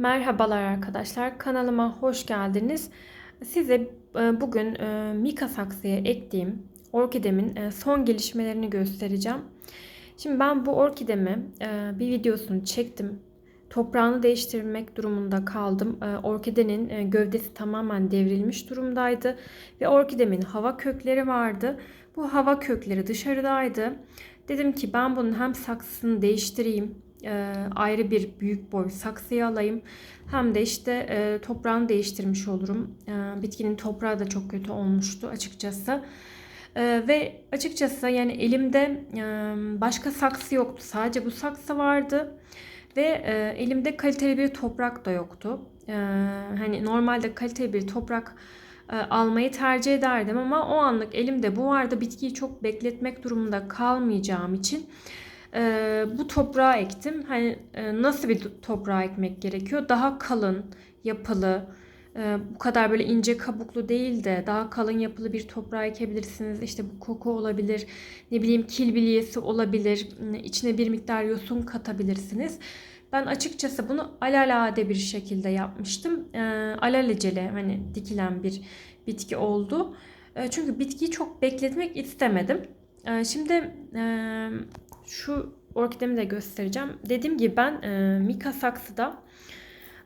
Merhabalar arkadaşlar, kanalıma hoş geldiniz. Size e, bugün e, Mika saksıya ektiğim orkidemin e, son gelişmelerini göstereceğim. Şimdi ben bu orkidemi bir videosunu çektim. Toprağını değiştirmek durumunda kaldım. Orkidenin gövdesi tamamen devrilmiş durumdaydı ve orkidemin hava kökleri vardı. Bu hava kökleri dışarıdaydı. Dedim ki ben bunun hem saksısını değiştireyim e, ayrı bir büyük boy saksıya alayım. Hem de işte e, toprağını değiştirmiş olurum. E, bitkinin toprağı da çok kötü olmuştu açıkçası. E, ve açıkçası yani elimde e, başka saksı yoktu. Sadece bu saksı vardı. Ve e, elimde kaliteli bir toprak da yoktu. E, hani normalde kaliteli bir toprak e, almayı tercih ederdim ama o anlık elimde bu vardı. Bitkiyi çok bekletmek durumunda kalmayacağım için e, bu toprağa ektim. Hani e, nasıl bir toprağa ekmek gerekiyor? Daha kalın, yapılı, e, bu kadar böyle ince kabuklu değil de daha kalın yapılı bir toprağa ekebilirsiniz. İşte bu koku olabilir, ne bileyim kil bilyesi olabilir, içine bir miktar yosun katabilirsiniz. Ben açıkçası bunu alalade bir şekilde yapmıştım. E, alelacele hani dikilen bir bitki oldu. E, çünkü bitkiyi çok bekletmek istemedim. E, şimdi e, şu orkidemi de göstereceğim. Dediğim gibi ben e, Mika saksıda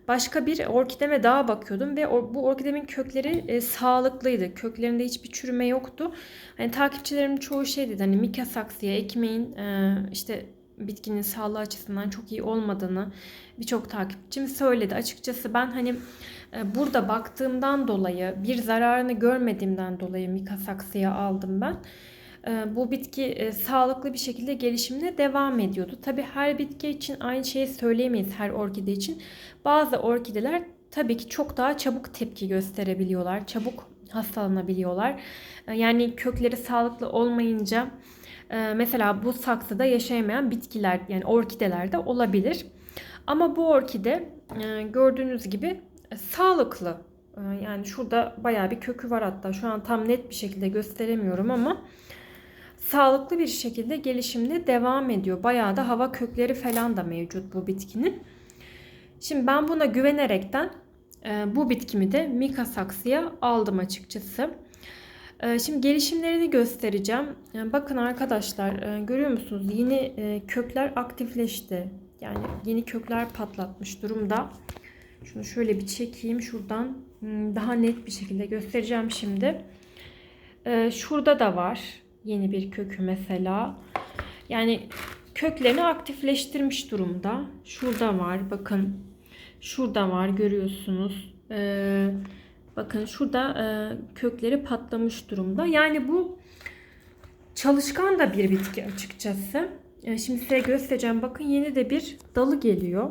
başka bir orkideme daha bakıyordum ve or, bu orkidemin kökleri e, sağlıklıydı. Köklerinde hiçbir çürüme yoktu. Hani takipçilerimin çoğu şey dedi hani Mika saksıya ekmeğin e, işte bitkinin sağlığı açısından çok iyi olmadığını birçok takipçim söyledi. Açıkçası ben hani e, burada baktığımdan dolayı bir zararını görmediğimden dolayı Mika saksıya aldım ben. Ee, bu bitki e, sağlıklı bir şekilde gelişimine devam ediyordu. Tabi her bitki için aynı şeyi söyleyemeyiz her orkide için. Bazı orkideler tabii ki çok daha çabuk tepki gösterebiliyorlar. Çabuk hastalanabiliyorlar. Ee, yani kökleri sağlıklı olmayınca e, mesela bu saksıda yaşayamayan bitkiler yani orkideler de olabilir. Ama bu orkide e, gördüğünüz gibi sağlıklı. Yani şurada bayağı bir kökü var hatta. Şu an tam net bir şekilde gösteremiyorum ama sağlıklı bir şekilde gelişimine devam ediyor. Bayağı da hava kökleri falan da mevcut bu bitkinin. Şimdi ben buna güvenerekten e, bu bitkimi de Mika saksıya aldım açıkçası. E, şimdi gelişimlerini göstereceğim. Yani bakın arkadaşlar e, görüyor musunuz? Yeni e, kökler aktifleşti. Yani yeni kökler patlatmış durumda. Şunu şöyle bir çekeyim şuradan. Hmm, daha net bir şekilde göstereceğim şimdi. E, şurada da var yeni bir kökü mesela. Yani köklerini aktifleştirmiş durumda. Şurada var bakın. Şurada var görüyorsunuz. Ee, bakın şurada e, kökleri patlamış durumda. Yani bu çalışkan da bir bitki açıkçası. Yani şimdi size göstereceğim. Bakın yeni de bir dalı geliyor.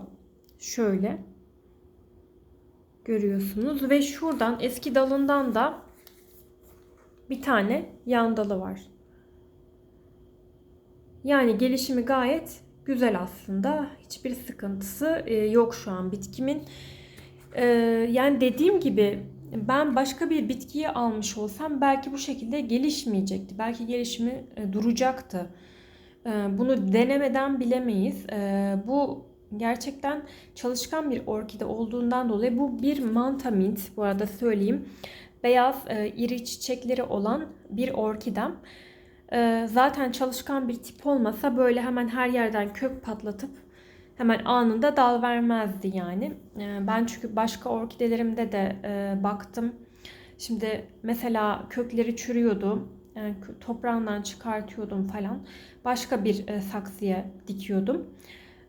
Şöyle. Görüyorsunuz. Ve şuradan eski dalından da bir tane yan dalı var. Yani gelişimi gayet güzel aslında. Hiçbir sıkıntısı e, yok şu an bitkimin. E, yani dediğim gibi ben başka bir bitkiyi almış olsam belki bu şekilde gelişmeyecekti. Belki gelişimi e, duracaktı. Bunu denemeden bilemeyiz. Bu gerçekten çalışkan bir orkide olduğundan dolayı bu bir manta mint. Bu arada söyleyeyim. Beyaz iri çiçekleri olan bir orkidem. Ee, zaten çalışkan bir tip olmasa böyle hemen her yerden kök patlatıp hemen anında dal vermezdi yani. Ee, ben çünkü başka orkidelerimde de e, baktım. Şimdi mesela kökleri çürüyordu. Yani toprağından çıkartıyordum falan. Başka bir e, saksıya dikiyordum.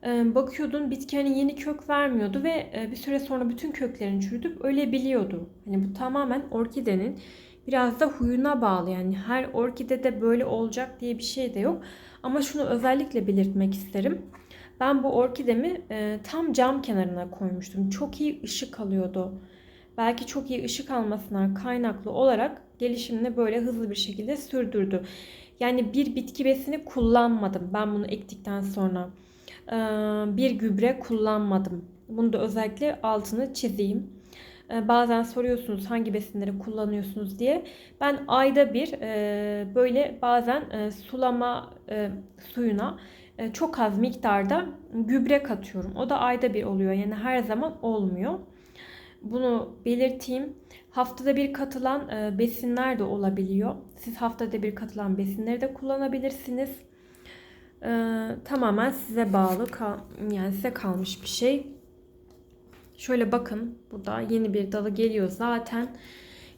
E, bakıyordun bitki hani yeni kök vermiyordu ve e, bir süre sonra bütün köklerini çürütüp ölebiliyordu. Hani bu tamamen orkidenin biraz da huyuna bağlı. Yani her orkidede böyle olacak diye bir şey de yok. Ama şunu özellikle belirtmek isterim. Ben bu orkidemi e, tam cam kenarına koymuştum. Çok iyi ışık alıyordu. Belki çok iyi ışık almasından kaynaklı olarak gelişimini böyle hızlı bir şekilde sürdürdü. Yani bir bitki besini kullanmadım ben bunu ektikten sonra. E, bir gübre kullanmadım. Bunu da özellikle altını çizeyim. Ee, bazen soruyorsunuz hangi besinleri kullanıyorsunuz diye. Ben ayda bir e, böyle bazen e, sulama e, suyuna çok az miktarda gübre katıyorum. O da ayda bir oluyor. Yani her zaman olmuyor. Bunu belirteyim. Haftada bir katılan besinler de olabiliyor. Siz haftada bir katılan besinleri de kullanabilirsiniz. E, tamamen size bağlı, yani size kalmış bir şey. Şöyle bakın burada yeni bir dalı geliyor zaten.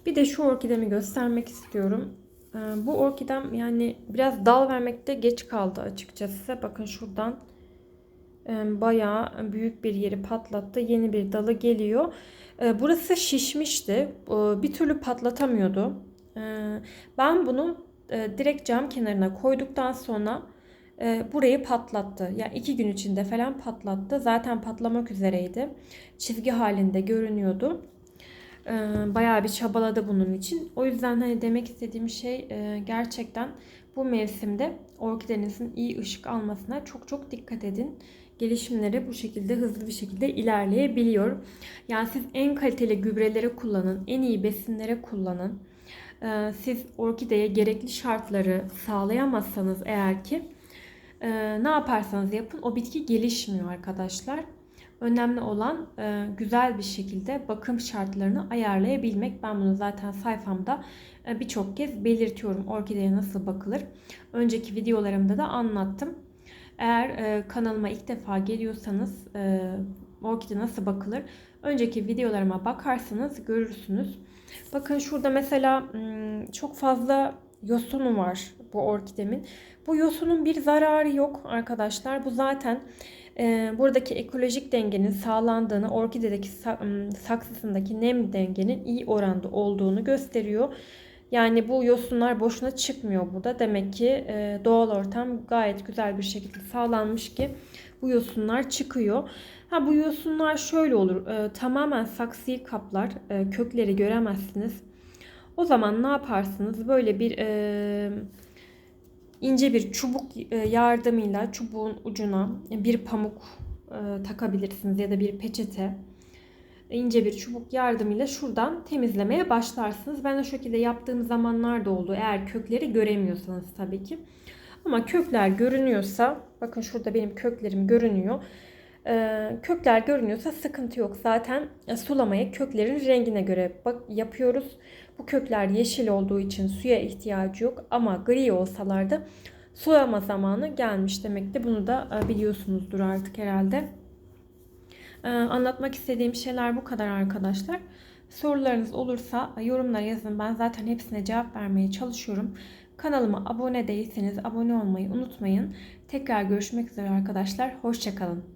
Bir de şu orkidemi göstermek istiyorum. Ee, bu orkidem yani biraz dal vermekte geç kaldı açıkçası. Bakın şuradan e, bayağı büyük bir yeri patlattı. Yeni bir dalı geliyor. Ee, burası şişmişti. Ee, bir türlü patlatamıyordu. Ben bunu e, direkt cam kenarına koyduktan sonra e, burayı patlattı. Yani iki gün içinde falan patlattı. Zaten patlamak üzereydi. Çizgi halinde görünüyordu. E, bayağı bir çabaladı bunun için. O yüzden hani demek istediğim şey e, gerçekten bu mevsimde orkidenizin iyi ışık almasına çok çok dikkat edin. Gelişimleri bu şekilde hızlı bir şekilde ilerleyebiliyor. Yani siz en kaliteli gübreleri kullanın, en iyi besinlere kullanın. Siz orkideye gerekli şartları sağlayamazsanız eğer ki e, ne yaparsanız yapın o bitki gelişmiyor arkadaşlar. Önemli olan e, güzel bir şekilde bakım şartlarını ayarlayabilmek. Ben bunu zaten sayfamda e, birçok kez belirtiyorum. Orkideye nasıl bakılır. Önceki videolarımda da anlattım. Eğer e, kanalıma ilk defa geliyorsanız e, orkide nasıl bakılır? Önceki videolarıma bakarsanız görürsünüz. Bakın şurada mesela çok fazla yosunu var bu orkidemin. Bu yosunun bir zararı yok arkadaşlar. Bu zaten e, buradaki ekolojik dengenin sağlandığını, orkidedeki saksısındaki nem dengenin iyi oranda olduğunu gösteriyor. Yani bu yosunlar boşuna çıkmıyor burada. Demek ki e, doğal ortam gayet güzel bir şekilde sağlanmış ki bu yosunlar çıkıyor. Ha bu yosunlar şöyle olur. E, tamamen saksıyı kaplar. E, kökleri göremezsiniz. O zaman ne yaparsınız? Böyle bir e, ince bir çubuk e, yardımıyla çubuğun ucuna bir pamuk e, takabilirsiniz ya da bir peçete ince bir çubuk yardımıyla şuradan temizlemeye başlarsınız. Ben o şekilde yaptığım zamanlar da oldu. Eğer kökleri göremiyorsanız tabii ki. Ama kökler görünüyorsa bakın şurada benim köklerim görünüyor. Ee, kökler görünüyorsa sıkıntı yok. Zaten sulamayı köklerin rengine göre bak yapıyoruz. Bu kökler yeşil olduğu için suya ihtiyacı yok ama gri olsalardı sulama zamanı gelmiş demekti. Bunu da e, biliyorsunuzdur artık herhalde. Ee, anlatmak istediğim şeyler bu kadar arkadaşlar. Sorularınız olursa yorumlara yazın. Ben zaten hepsine cevap vermeye çalışıyorum. Kanalıma abone değilseniz abone olmayı unutmayın. Tekrar görüşmek üzere arkadaşlar. Hoşçakalın.